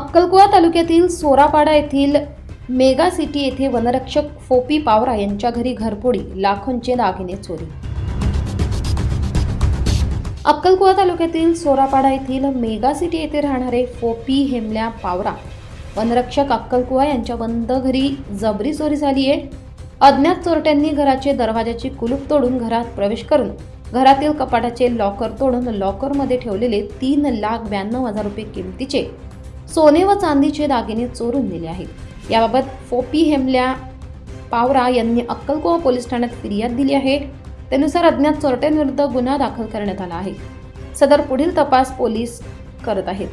अक्कलकुवा तालुक्यातील सोरापाडा येथील मेगा सिटी येथे वनरक्षक फोपी पावरा यांच्या घरी घरपोडी लाखोंचे दागिने चोरी. अक्कलकुवा तालुक्यातील सोरापाडा येथील मेगा सिटी येथे राहणारे फोपी हेमल्या पावरा वनरक्षक अक्कलकुवा यांच्या बंद घरी जबरी चोरी झाली आहे. अज्ञात चोरट्यांनी घराचे दरवाजाची कुलूप तोडून घरात प्रवेश करून घरातील कपाटाचे लॉकर तोडून लॉकरमध्ये ठेवलेले तीन लाख ब्याण्णव हजार रुपये किमतीचे सोने व चांदीचे दागिने चोरून नेले आहेत. याबाबत फोपी हेमल्या पावरा यांनी अक्कलकोवा पोलीस ठाण्यात फिर्याद दिली आहे. त्यानुसार अज्ञात चोरट्यांविरुद्ध गुन्हा दाखल करण्यात आला आहे. सदर पुढील तपास पोलीस करत आहेत.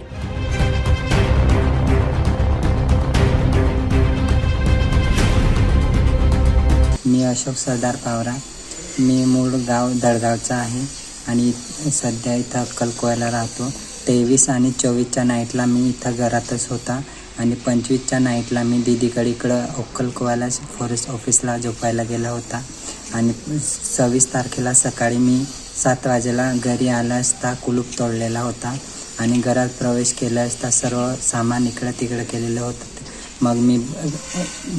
मी अशोक सरदार पावरा. मी मूळ गाव दळगावचा आहे आणि सध्या इथं अक्कलकोयाला राहतो. तेवीस आणि चोवीसच्या नाईटला मी इथं घरातच होता. आणि पंचवीसच्या नाईटला मी दीदीकडे इकडं अक्कलकोवाला फॉरेस्ट ऑफिसला झोपायला गेला होता. आणि सव्वीस तारखेला सकाळी मी सात वाजेला घरी आला असता कुलूप तोडलेला होता. आणि घरात प्रवेश केला असता सर्व सामान इकडं तिकडं केलेलं होतं. मग मी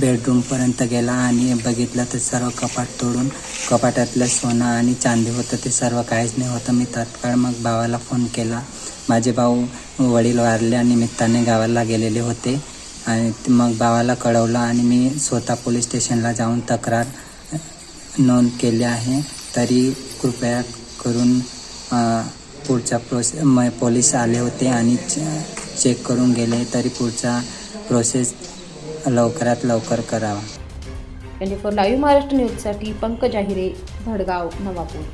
बेडरूमपर्यंत गेला आणि बघितलं तर सर्व कपाट तोडून कपाटातलं सोनं आणि चांदी होतं ते सर्व काहीच नाही होतं. मी तात्काळ मग भावाला फोन केला. माझे भाऊ वडील वारल्या निमित्ताने गावाला गेलेले होते आणि मग भावाला कळवलं आणि मी स्वतः पोलीस स्टेशनला जाऊन तक्रार नोंद केली आहे. तरी कृपया करून पुढच्या पुढचा प्रोसे म पोलीस आले होते आणि चेक करून गेले. तरी पुढचा प्रोसेस लवकरात लवकर करावा. ट्वेंटी फोर लाईव्ह महाराष्ट्र न्यूजसाठी पंकज आहिरे भडगाव नवापूर.